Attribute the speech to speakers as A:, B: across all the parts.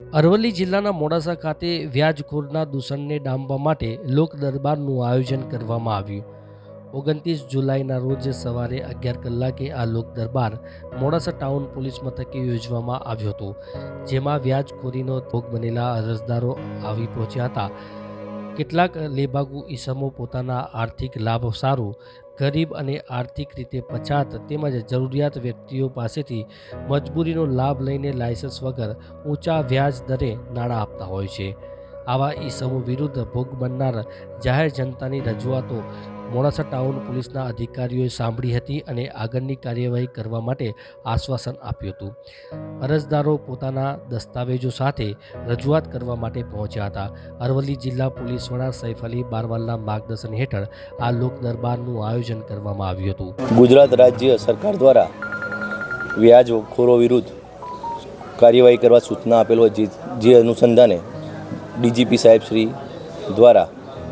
A: અરવલ્લી જિલ્લાના મોડાસા ખાતે વ્યાજખોરના દૂષણને ડામવા માટે લોક દરબારનું આયોજન કરવામાં આવ્યું. ઓગણત્રીસ જુલાઈના રોજ સવારે અગિયાર કલાકે આ લોક દરબાર મોડાસા ટાઉન પોલીસ મથકે યોજવામાં આવ્યો હતો, જેમાં વ્યાજખોરીનો ભોગ બનેલા અરજદારો આવી પહોંચ્યા હતા. કેટલાક લેભાગુ ઈસમો પોતાના આર્થિક લાભ સારું, ગરીબ અને આર્થિક રીતે પછાત તેમજ જરૂરિયાત વ્યક્તિઓ પાસેથી મજબૂરીનો લાભ લઈને લાયસન્સ વગર ઊંચા વ્યાજ દરે નાણાં આપતા હોય છે. આવા ઈસમો વિરુદ્ધ ભોગ બનનાર જાહેર જનતાની રજૂઆતો મોડાસા ટાઉન પોલીસના અધિકારીઓએ સાંભળી હતી અને આગળની કાર્યવાહી કરવા માટે આશ્વાસન આપ્યું હતું. અરજદારો પોતાના દસ્તાવેજો સાથે રજૂઆત કરવા માટે પહોંચ્યા હતા. અરવલ્લી જિલ્લા પોલીસ વડા સૈફ અલી બારવાલના માર્ગદર્શન હેઠળ આ લોક દરબારનું આયોજન કરવામાં આવ્યું હતું.
B: ગુજરાત રાજ્ય સરકાર દ્વારા વ્યાજખોરો વિરુદ્ધ કાર્યવાહી કરવા સૂચના આપેલ જે અનુસંધાને ડીજીપી સાહેબ શ્રી દ્વારા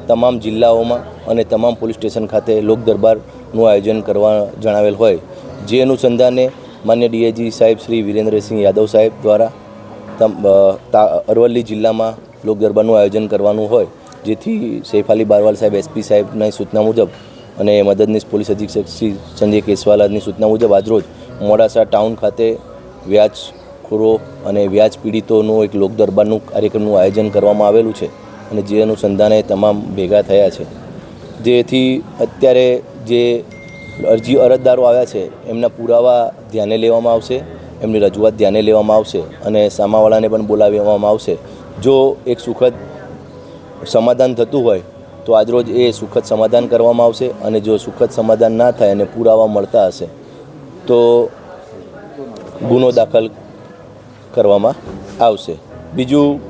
B: તમામ જિલ્લાઓમાં અને તમામ પોલીસ સ્ટેશન ખાતે લોકદરબારનું આયોજન કરવા જણાવેલ હોય. જે અનુસંધાને માન્ય ડીઆઈજી સાહેબ શ્રી વિરેન્દ્રસિંહ યાદવ સાહેબ દ્વારા અરવલ્લી જિલ્લામાં લોકદરબારનું આયોજન કરવાનું હોય. જેથી સૈફ અલી બારવાલ સાહેબ, એસપી સાહેબની સૂચના મુજબ અને મદદનીશ પોલીસ અધિક્ષક શ્રી સંજય કેસવાલાની સૂચના મુજબ આજરોજ મોડાસા ટાઉન ખાતે વ્યાજખોરો અને વ્યાજ પીડિતોનું એક લોક દરબારનું કાર્યક્રમનું આયોજન કરવામાં આવેલું છે અને જે અનુસંધાને તમામ ભેગા થયા છે. જેથી અત્યારે જે અરજી અરજદારો આવ્યા છે, એમના પુરાવા ધ્યાને લેવામાં આવશે, એમની રજૂઆત ધ્યાને લેવામાં આવશે અને સામાવાળાને પણ બોલાવવામાં આવશે. જો એક સુખદ સમાધાન થતું હોય, તો આજરોજ એ સુખદ સમાધાન કરવામાં આવશે અને જો સુખદ સમાધાન ના થાય અને પુરાવા મળતા હશે, તો ગુનો દાખલ કરવામાં આવશે. બીજું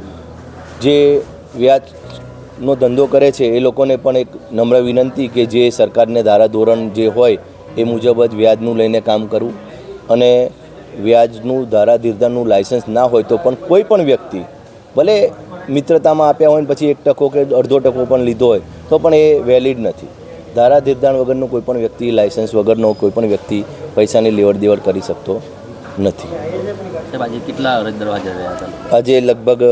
B: જે વ્યાજનો ધંધો કરે છે, એ લોકોને પણ એક નમ્ર વિનંતી કે જે સરકારને ધારાધોરણ જે હોય, એ મુજબ જ વ્યાજનું લઈને કામ કરવું. અને વ્યાજનું, ધારાધીરધારનું લાઇસન્સ ના હોય તો પણ કોઈ પણ વ્યક્તિ, ભલે મિત્રતામાં આપ્યા હોય ને પછી એક ટકો કે અડધો ટકો પણ લીધો હોય, તો પણ એ વેલિડ નથી. ધારાધીરધાર વગરનો કોઈ પણ વ્યક્તિ લાઇસન્સ વગરનો કોઈ પણ વ્યક્તિ પૈસાની લેવડ દેવડ કરી શકતો નથી.
C: આજે
B: લગભગ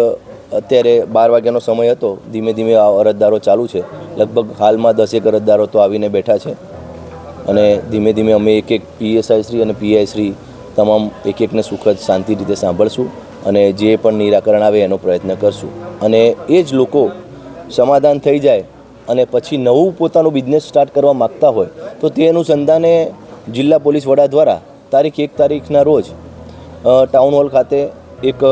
B: અત્યારે બાર વાગ્યાનો સમય હતો. ધીમે ધીમે આ અરજદારો ચાલુ છે. લગભગ હાલમાં દસેક અરજદારો તો આવીને બેઠા છે. અને ધીમે ધીમે અમે એક એક પીએસઆઈ શ્રી અને પીઆઈ શ્રી તમામ એક એકને સુખદ શાંતિ રીતે સાંભળશું અને જે પણ નિરાકરણ આવે એનો પ્રયત્ન કરશું. અને એ જ લોકો સમાધાન થઈ જાય અને પછી નવું પોતાનું બિઝનેસ સ્ટાર્ટ કરવા માગતા હોય તો તે અનુસંધાને જિલ્લા પોલીસ વડા દ્વારા તારીખ એક તારીખના રોજ ટાઉન હોલ ખાતે એક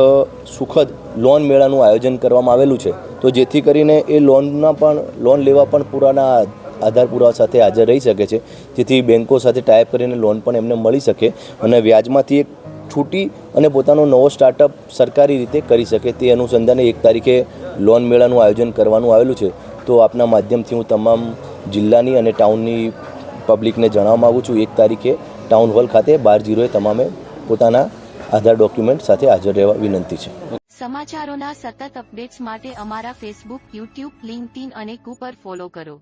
B: સુખદ લોન મેળાનું આયોજન કરવામાં આવેલું છે. તો જેથી કરીને એ લોનના પણ લોન લેવા પણ પુરાના આધાર પુરાવા સાથે હાજર રહી શકે છે. જેથી બેન્કો સાથે ટાઈપ કરીને લોન પણ એમને મળી શકે અને વ્યાજમાંથી એક છૂટી અને પોતાનો નવો સ્ટાર્ટઅપ સરકારી રીતે કરી શકે તે અનુસંધાને એક તારીખે લોન મેળાનું આયોજન કરવાનું આવેલું છે. તો આપના માધ્યમથી હું તમામ જિલ્લાની અને ટાઉનની પબ્લિકને જણાવવા માગું છું. એક તારીખે ટાઉન હોલ ખાતે બાર જીરોએ તમામે પોતાના આધાર ડોક્યુમેન્ટ સાથે હાજર રહેવા વિનંતી છે.
D: સમાચારોના સતત અપડેટ્સ માટે અમારા ફેસબુક યુટ્યુબ લિંક્ડઇન અને કુ ફોલો કરો.